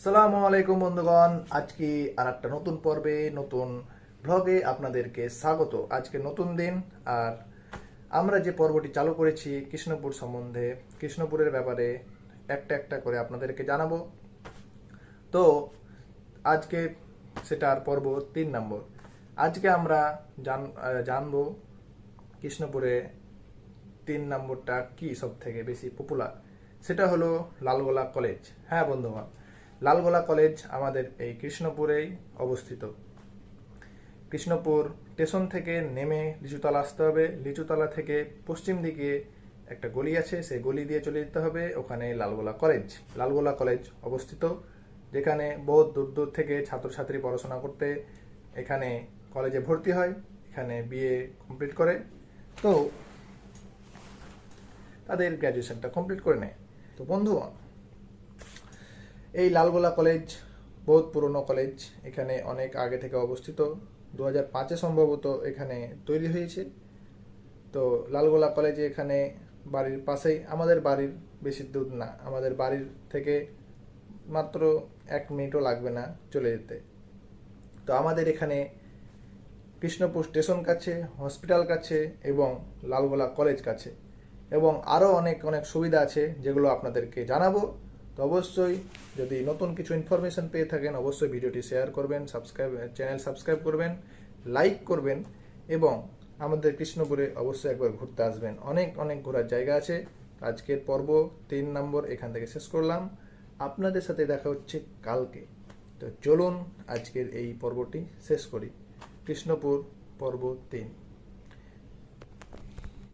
সালামু আলাইকুম বন্ধুগণ, আজকে আর একটা নতুন পর্বে, নতুন ব্লগে আপনাদেরকে স্বাগত। আজকে নতুন দিন, আর আমরা যে পর্বটি চালু করেছি কৃষ্ণপুর সম্বন্ধে, কৃষ্ণপুরের ব্যাপারে একটা একটা করে আপনাদেরকে জানাব। তো, আজকে সেটার পর্ব তিন নম্বর। আজকে আমরা জান জানব কৃষ্ণপুরে তিন নম্বরটা কি সব থেকে বেশি পপুলার সেটা হলো লালগোলা কলেজ হ্যাঁ বন্ধুগণ লালগোলা কলেজ আমাদের এই কৃষ্ণপুরেই অবস্থিত। কৃষ্ণপুর স্টেশন থেকে নেমে লিচুতলা আসতে হবে। লিচুতলা থেকে পশ্চিম দিকে একটা গলি আছে, সেই গলি দিয়ে চলে যেতে হবে ওখানে লালগোলা কলেজ। লালগোলা কলেজ অবস্থিত, যেখানে বহু দূর দূর থেকে ছাত্রছাত্রী পড়াশোনা করতে এখানে কলেজে ভর্তি হয়, এখানে বিএ কমপ্লিট করে। তো তাদের গ্র্যাজুয়েশনটা কমপ্লিট করে নেয়। তো বন্ধুগণ এই লালগোলা কলেজ বহুত পুরনো কলেজ। এখানে অনেক আগে থেকে অবস্থিত। দু হাজার পাঁচে সম্ভবত এখানে তৈরি হয়েছে। তো লালগোলা কলেজে এখানে বাড়ির পাশেই আমাদের বাড়ির বেশি দূর না, আমাদের বাড়ির থেকে মাত্র এক মিনিটও লাগবে না চলে যেতে। তো আমাদের এখানে কৃষ্ণপুর স্টেশন কাছে, হসপিটাল কাছে এবং লালগোলা কলেজ কাছে। এবং আরও অনেক অনেক সুবিধা আছে যেগুলো আপনাদেরকে জানাব। তো অবশ্যই যদি নতুন কিছু ইনফরমেশন পেয়ে থাকেন, অবশ্যই ভিডিওটি শেয়ার করবেন সাবস্ক্রাইব চ্যানেল সাবস্ক্রাইব করবেন লাইক করবেন এবং আমাদের কৃষ্ণপুরে অবশ্যই একবার ঘুরতে আসবেন। অনেক অনেক ঘোরার জায়গা আছে। আজকের পর্ব তিন নম্বর এখান থেকে শেষ করলাম। আপনাদের সাথে দেখা হচ্ছে কালকে। তো চলুন আজকের এই পর্বটি শেষ করি। কৃষ্ণপুর পর্ব তিন।